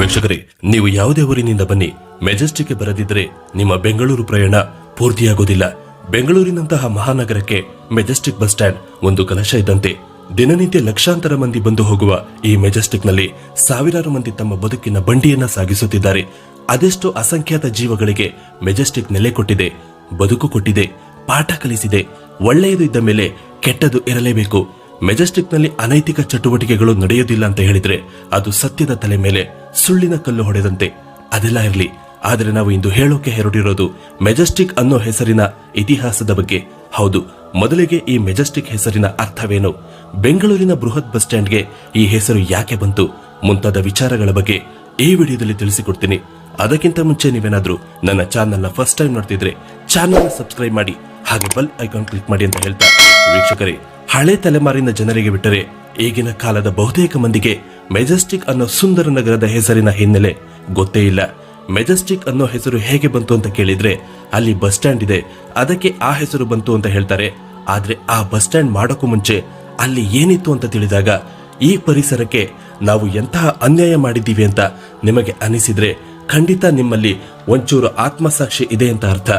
ವೀಕ್ಷಕರೇ, ನೀವು ಯಾವುದೇ ಊರಿನಿಂದ ಬನ್ನಿ, ಮೆಜೆಸ್ಟಿಕ್ಗೆ ಬರದಿದ್ರೆ ನಿಮ್ಮ ಬೆಂಗಳೂರು ಪ್ರಯಾಣ ಪೂರ್ತಿಯಾಗೋದಿಲ್ಲ. ಬೆಂಗಳೂರಿನಂತಹ ಮಹಾನಗರಕ್ಕೆ ಮೆಜೆಸ್ಟಿಕ್ ಬಸ್ ಸ್ಟ್ಯಾಂಡ್ ಒಂದು ಕಲಶ ಇದ್ದಂತೆ ದಿನನಿತ್ಯ ಲಕ್ಷಾಂತರ ಮಂದಿ ಬಂದು ಹೋಗುವ ಈ ಮೆಜೆಸ್ಟಿಕ್ನಲ್ಲಿ ಸಾವಿರಾರು ಮಂದಿ ತಮ್ಮ ಬದುಕಿನ ಬಂಡಿಯನ್ನ ಸಾಗಿಸುತ್ತಿದ್ದಾರೆ. ಅದೆಷ್ಟು ಅಸಂಖ್ಯಾತ ಜೀವಗಳಿಗೆ ಮೆಜೆಸ್ಟಿಕ್ ನೆಲೆ ಕೊಟ್ಟಿದೆ, ಬದುಕು ಕೊಟ್ಟಿದೆ, ಪಾಠ ಕಲಿಸಿದೆ, ಒಳ್ಳೆಯದು ಇದ್ದ ಮೇಲೆ ಕೆಟ್ಟದು ಇರಲೇಬೇಕು. ಮೆಜೆಸ್ಟಿಕ್ನಲ್ಲಿ ಅನೈತಿಕ ಚಟುವಟಿಕೆಗಳು ನಡೆಯೋದಿಲ್ಲ ಅಂತ ಹೇಳಿದ್ರೆ ಅದು ಸತ್ಯದ ತಲೆ ಮೇಲೆ ಸುಳ್ಳಿನ ಕಲ್ಲು ಹೊಡೆದಂತೆ. ಅದೆಲ್ಲ ಇರಲಿ. ಆದರೆ ನಾವು ಇಂದು ಹೇಳೋಕೆ ಹೆರಡಿರೋದು ಮೆಜೆಸ್ಟಿಕ್ ಅನ್ನೋ ಹೆಸರಿನ ಇತಿಹಾಸದ ಬಗ್ಗೆ. ಹೌದು, ಮೊದಲಿಗೆ ಈ ಮೆಜೆಸ್ಟಿಕ್ ಹೆಸರಿನ ಅರ್ಥವೇನು? ಬೆಂಗಳೂರಿನ ಬೃಹತ್ ಬಸ್ ಸ್ಟ್ಯಾಂಡ್ಗೆ ಈ ಹೆಸರು ಯಾಕೆ ಬಂತು? ಮುಂತಾದ ವಿಚಾರಗಳ ಬಗ್ಗೆ ಈ ವಿಡಿಯೋದಲ್ಲಿ ತಿಳಿಸಿಕೊಡ್ತೀನಿ. ಅದಕ್ಕಿಂತ ಮುಂಚೆ ನೀವೇನಾದ್ರೂ ನನ್ನ ಚಾನೆಲ್ನ ಫಸ್ಟ್ ಟೈಮ್ ನೋಡ್ತಿದ್ರೆ ಚಾನೆಲ್ನ ಸಬ್ಸ್ಕ್ರೈಬ್ ಮಾಡಿ ಹಾಗೆ ಬೆಲ್ ಐಕಾನ್ ಕ್ಲಿಕ್ ಮಾಡಿ ಅಂತ ಹೇಳ್ತಾ. ವೀಕ್ಷಕರೇ ಹಳೆ ತಲೆಮಾರಿನ ಜನರಿಗೆ ಬಿಟ್ಟರೆ ಈಗಿನ ಕಾಲದ ಬಹುತೇಕ ಮಂದಿಗೆ ಮೆಜೆಸ್ಟಿಕ್ ಅನ್ನೋ ಸುಂದರ ನಗರದ ಹೆಸರಿನ ಹಿನ್ನೆಲೆ ಗೊತ್ತೇ ಇಲ್ಲ. ಮೆಜೆಸ್ಟಿಕ್ ಅನ್ನೋ ಹೆಸರು ಹೇಗೆ ಬಂತು ಅಂತ ಕೇಳಿದ್ರೆ ಅಲ್ಲಿ ಬಸ್ ಸ್ಟ್ಯಾಂಡ್ ಇದೆ. ಅದಕ್ಕೆ ಆ ಹೆಸರು ಬಂತು ಅಂತ ಹೇಳ್ತಾರೆ. ಆದ್ರೆ ಆ ಬಸ್ ಸ್ಟ್ಯಾಂಡ್ ಮಾಡೋಕ್ಕೂ ಮುಂಚೆ ಅಲ್ಲಿ ಏನಿತ್ತು ಅಂತ ತಿಳಿದಾಗ ಈ ಪರಿಸರಕ್ಕೆ ನಾವು ಎಂತಹ ಅನ್ಯಾಯ ಮಾಡಿದ್ದೀವಿ ಅಂತ ನಿಮಗೆ ಅನಿಸಿದ್ರೆ ಖಂಡಿತ ನಿಮ್ಮಲ್ಲಿ ಒಂಚೂರು ಆತ್ಮಸಾಕ್ಷಿ ಇದೆ ಅಂತ ಅರ್ಥ.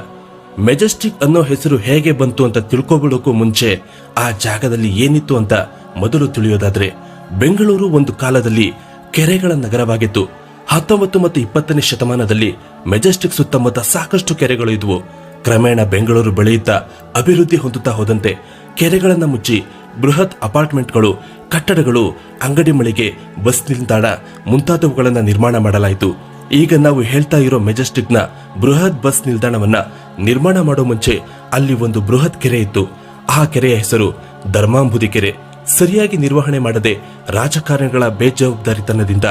ಮೆಜೆಸ್ಟಿಕ್ ಅನ್ನೋ ಹೆಸರು ಹೇಗೆ ಬಂತು ಅಂತ ತಿಳ್ಕೊಬಿಡೋಕ್ಕೂ ಮುಂಚೆ ಆ ಜಾಗದಲ್ಲಿ ಏನಿತ್ತು ಅಂತ ಮೊದಲು ತಿಳಿಯೋದಾದ್ರೆ ಬೆಂಗಳೂರು ಒಂದು ಕಾಲದಲ್ಲಿ ಕೆರೆಗಳ ನಗರವಾಗಿತ್ತು. ಹತ್ತೊಂಬತ್ತು ಮತ್ತು ಇಪ್ಪತ್ತನೇ ಶತಮಾನದಲ್ಲಿ ಮೆಜೆಸ್ಟಿಕ್ ಸುತ್ತಮುತ್ತ ಸಾಕಷ್ಟು ಕೆರೆಗಳು ಇದ್ವು. ಕ್ರಮೇಣ ಬೆಂಗಳೂರು ಬೆಳೆಯುತ್ತಾ ಅಭಿವೃದ್ಧಿ ಹೊಂದುತ್ತಾ ಹೋದಂತೆ ಕೆರೆಗಳನ್ನು ಮುಚ್ಚಿ ಬೃಹತ್ ಅಪಾರ್ಟ್ಮೆಂಟ್ಗಳು, ಕಟ್ಟಡಗಳು, ಅಂಗಡಿ ಮಳಿಗೆ, ಬಸ್ ನಿಲ್ದಾಣ ಮುಂತಾದವುಗಳನ್ನು ನಿರ್ಮಾಣ ಮಾಡಲಾಯಿತು. ಈಗ ನಾವು ಹೇಳ್ತಾ ಇರೋ ಮೆಜೆಸ್ಟಿಕ್ನ ಬೃಹತ್ ಬಸ್ ನಿಲ್ದಾಣವನ್ನ ನಿರ್ಮಾಣ ಮಾಡೋ ಮುಂಚೆ ಅಲ್ಲಿ ಒಂದು ಬೃಹತ್ ಕೆರೆ ಇತ್ತು. ಆ ಕೆರೆಯ ಹೆಸರು ಧರ್ಮಾಂಬುದಿ ಕೆರೆ. ಸರಿಯಾಗಿ ನಿರ್ವಹಣೆ ಮಾಡದೆ ರಾಜಕಾರಣಿಗಳ ಬೇಜವಾಬ್ದಾರಿತನದಿಂದ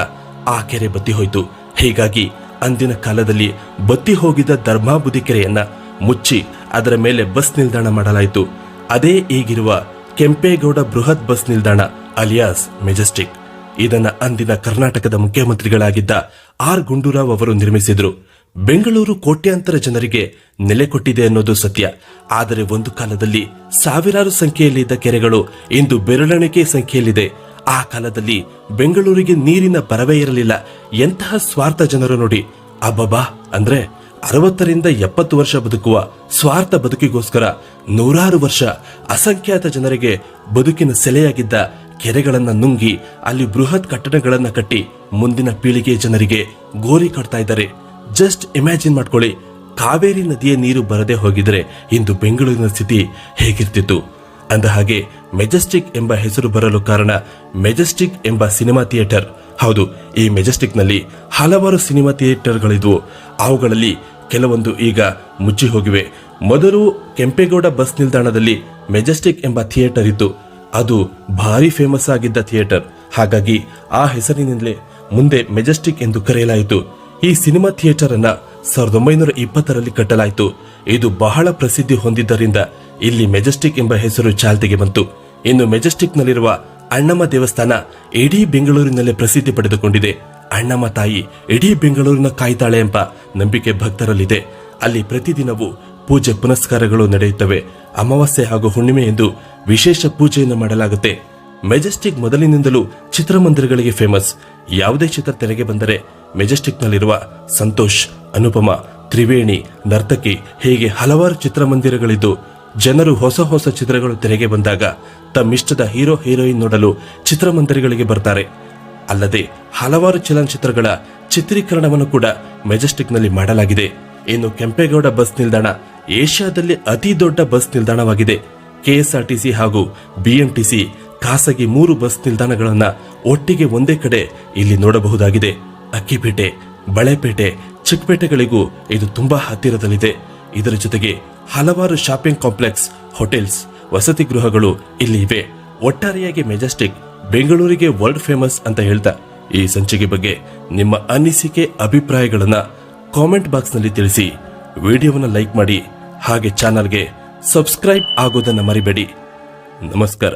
ಆ ಕೆರೆ ಬತ್ತಿ ಹೋಯಿತು. ಹೀಗಾಗಿ ಅಂದಿನ ಕಾಲದಲ್ಲಿ ಬತ್ತಿ ಹೋಗಿದ್ದ ಧರ್ಮಾಂಬುದಿ ಕೆರೆಯನ್ನ ಮುಚ್ಚಿ ಅದರ ಮೇಲೆ ಬಸ್ ನಿಲ್ದಾಣ ಮಾಡಲಾಯಿತು. ಅದೇ ಈಗಿರುವ ಕೆಂಪೇಗೌಡ ಬೃಹತ್ ಬಸ್ ನಿಲ್ದಾಣ, ಅಲಿಯಾಸ್ ಮೆಜೆಸ್ಟಿಕ್. ಇದನ್ನ ಅಂದಿನ ಕರ್ನಾಟಕದ ಮುಖ್ಯಮಂತ್ರಿಗಳಾಗಿದ್ದ ಆರ್ ಗುಂಡೂರಾವ್ ಅವರು ನಿರ್ಮಿಸಿದ್ರು. ಬೆಂಗಳೂರು ಕೋಟ್ಯಾಂತರ ಜನರಿಗೆ ನೆಲೆ ಕೊಟ್ಟಿದೆ ಅನ್ನೋದು ಸತ್ಯ. ಆದರೆ ಒಂದು ಕಾಲದಲ್ಲಿ ಸಾವಿರಾರು ಸಂಖ್ಯೆಯಲ್ಲಿದ್ದ ಕೆರೆಗಳು ಇಂದು ಬೆರಳಣಿಕೆ ಸಂಖ್ಯೆಯಲ್ಲಿದೆ. ಆ ಕಾಲದಲ್ಲಿ ಬೆಂಗಳೂರಿಗೆ ನೀರಿನ ಬರವೇ ಇರಲಿಲ್ಲ. ಎಂತಹ ಸ್ವಾರ್ಥ ಜನರು ನೋಡಿ. ಅಬ್ಬಬಾ ಅಂದ್ರೆ ಅರವತ್ತರಿಂದ ಎಪ್ಪತ್ತು ವರ್ಷ ಬದುಕುವ ಸ್ವಾರ್ಥ ಬದುಕಿಗೋಸ್ಕರ ನೂರಾರು ವರ್ಷ ಅಸಂಖ್ಯಾತ ಜನರಿಗೆ ಬದುಕಿನ ಸೆಲೆಯಾಗಿದ್ದ ಕೆರೆಗಳನ್ನ ನುಂಗಿ ಅಲ್ಲಿ ಬೃಹತ್ ಕಟ್ಟಡಗಳನ್ನ ಕಟ್ಟಿ ಮುಂದಿನ ಪೀಳಿಗೆ ಜನರಿಗೆ ಗೋರಿ ಕಟ್ತಾ ಇದ್ದಾರೆ. ಜಸ್ಟ್ ಇಮ್ಯಾಜಿನ್ ಮಾಡ್ಕೊಳ್ಳಿ, ಕಾವೇರಿ ನದಿಯ ನೀರು ಬರದೇ ಹೋಗಿದ್ರೆ ಇಂದು ಬೆಂಗಳೂರಿನ ಸ್ಥಿತಿ ಹೇಗಿರ್ತಿತ್ತು? ಅಂದ ಹಾಗೆ ಮೆಜೆಸ್ಟಿಕ್ ಎಂಬ ಹೆಸರು ಬರಲು ಕಾರಣ ಮೆಜೆಸ್ಟಿಕ್ ಎಂಬ ಸಿನಿಮಾ ಥಿಯೇಟರ್ ಹೌದು, ಈ ಮೆಜೆಸ್ಟಿಕ್ನಲ್ಲಿ ಹಲವಾರು ಸಿನಿಮಾ ಥಿಯೇಟರ್ಗಳಿದ್ವು. ಅವುಗಳಲ್ಲಿ ಕೆಲವೊಂದು ಈಗ ಮುಚ್ಚಿ ಹೋಗಿವೆ. ಮೊದಲು ಕೆಂಪೇಗೌಡ ಬಸ್ ನಿಲ್ದಾಣದಲ್ಲಿ ಮೆಜೆಸ್ಟಿಕ್ ಎಂಬ ಥಿಯೇಟರ್ ಇತ್ತು. ಅದು ಭಾರಿ ಫೇಮಸ್ ಆಗಿದ್ದ ಥಿಯೇಟರ್. ಹಾಗಾಗಿ ಆ ಹೆಸರಿನಿಂದಲೇ ಮುಂದೆ ಮೆಜೆಸ್ಟಿಕ್ ಎಂದು ಕರೆಯಲಾಯಿತು. ಈ ಸಿನಿಮಾ ಥಿಯೇಟರ್ ಅನ್ನ ಸಾವಿರದ ಒಂಬೈನೂರ ಇಪ್ಪತ್ತರಲ್ಲಿ ಕಟ್ಟಲಾಯಿತು. ಇದು ಬಹಳ ಪ್ರಸಿದ್ಧಿ ಹೊಂದಿದ್ದರಿಂದ ಇಲ್ಲಿ ಮೆಜೆಸ್ಟಿಕ್ ಎಂಬ ಹೆಸರು ಚಾಲ್ತಿಗೆ ಬಂತು. ಇನ್ನು ಮೆಜೆಸ್ಟಿಕ್ ನಲ್ಲಿರುವ ಅಣ್ಣಮ್ಮ ದೇವಸ್ಥಾನ ಇಡೀ ಬೆಂಗಳೂರಿನಲ್ಲೇ ಪ್ರಸಿದ್ಧಿ ಪಡೆದುಕೊಂಡಿದೆ. ಅಣ್ಣಮ್ಮ ತಾಯಿ ಇಡೀ ಬೆಂಗಳೂರಿನ ಕಾಯ್ತಾಳೆ ಎಂಬ ನಂಬಿಕೆ ಭಕ್ತರಲ್ಲಿದೆ. ಅಲ್ಲಿ ಪ್ರತಿದಿನವೂ ಪೂಜೆ ಪುನಸ್ಕಾರಗಳು ನಡೆಯುತ್ತವೆ. ಅಮಾವಾಸ್ಯೆ ಹಾಗೂ ಹುಣ್ಣಿಮೆ ಎಂದು ವಿಶೇಷ ಪೂಜೆಯನ್ನು ಮಾಡಲಾಗುತ್ತೆ. ಮೆಜೆಸ್ಟಿಕ್ ಮೊದಲಿನಿಂದಲೂ ಚಿತ್ರಮಂದಿರಗಳಿಗೆ ಫೇಮಸ್. ಯಾವುದೇ ಚಿತ್ರ ತೆರೆಗೆ ಬಂದರೆ ಮೆಜೆಸ್ಟಿಕ್ನಲ್ಲಿರುವ ಸಂತೋಷ್, ಅನುಪಮ, ತ್ರಿವೇಣಿ, ನರ್ತಕಿ ಹೀಗೆ ಹಲವಾರು ಚಿತ್ರಮಂದಿರಗಳಿದ್ದು ಜನರು ಹೊಸ ಹೊಸ ಚಿತ್ರಗಳು ತೆರೆಗೆ ಬಂದಾಗ ತಮ್ಮಿಷ್ಟದ ಹೀರೋ ಹೀರೋಯಿನ್ ನೋಡಲು ಚಿತ್ರಮಂದಿರಗಳಿಗೆ ಬರ್ತಾರೆ. ಅಲ್ಲದೆ ಹಲವಾರು ಚಲನಚಿತ್ರಗಳ ಚಿತ್ರೀಕರಣವನ್ನು ಕೂಡ ಮೆಜೆಸ್ಟಿಕ್ನಲ್ಲಿ ಮಾಡಲಾಗಿದೆ. ಇನ್ನು ಕೆಂಪೇಗೌಡ ಬಸ್ ನಿಲ್ದಾಣ ಏಷ್ಯಾದಲ್ಲಿ ಅತಿ ದೊಡ್ಡ ಬಸ್ ನಿಲ್ದಾಣವಾಗಿದೆ. ಕೆಎಸ್ಆರ್ಟಿಸಿ ಹಾಗೂ ಬಿಎಂಟಿಸಿ ಖಾಸಗಿ ಮೂರು ಬಸ್ ನಿಲ್ದಾಣಗಳನ್ನು ಒಟ್ಟಿಗೆ ಒಂದೇ ಕಡೆ ಇಲ್ಲಿ ನೋಡಬಹುದಾಗಿದೆ. ಅಕ್ಕಿಪೇಟೆ, ಬಳೆಪೇಟೆ, ಚಿಕ್ಕಪೇಟೆಗಳಿಗೂ ಇದು ತುಂಬಾ ಹತ್ತಿರದಲ್ಲಿದೆ. ಇದರ ಜೊತೆಗೆ ಹಲವಾರು ಶಾಪಿಂಗ್ ಕಾಂಪ್ಲೆಕ್ಸ್ ಹೋಟೆಲ್ಸ್ ವಸತಿ ಗೃಹಗಳು ಇಲ್ಲಿ ಇವೆ. ಒಟ್ಟಾರೆಯಾಗಿ ಮೆಜೆಸ್ಟಿಕ್ ಬೆಂಗಳೂರಿಗೆ ವರ್ಲ್ಡ್ ಫೇಮಸ್ ಅಂತ ಹೇಳ್ತಾ ಈ ಸಂಚಿಕೆ ಬಗ್ಗೆ ನಿಮ್ಮ ಅನಿಸಿಕೆ, ಅಭಿಪ್ರಾಯಗಳನ್ನ ಕಾಮೆಂಟ್ ಬಾಕ್ಸ್ನಲ್ಲಿ ತಿಳಿಸಿ. ವಿಡಿಯೋವನ್ನು ಲೈಕ್ ಮಾಡಿ, ಹಾಗೆ ಚಾನಲ್ಗೆ ಸಬ್ಸ್ಕ್ರೈಬ್ ಆಗೋದನ್ನ ಮರಿಬೇಡಿ. ನಮಸ್ಕಾರ.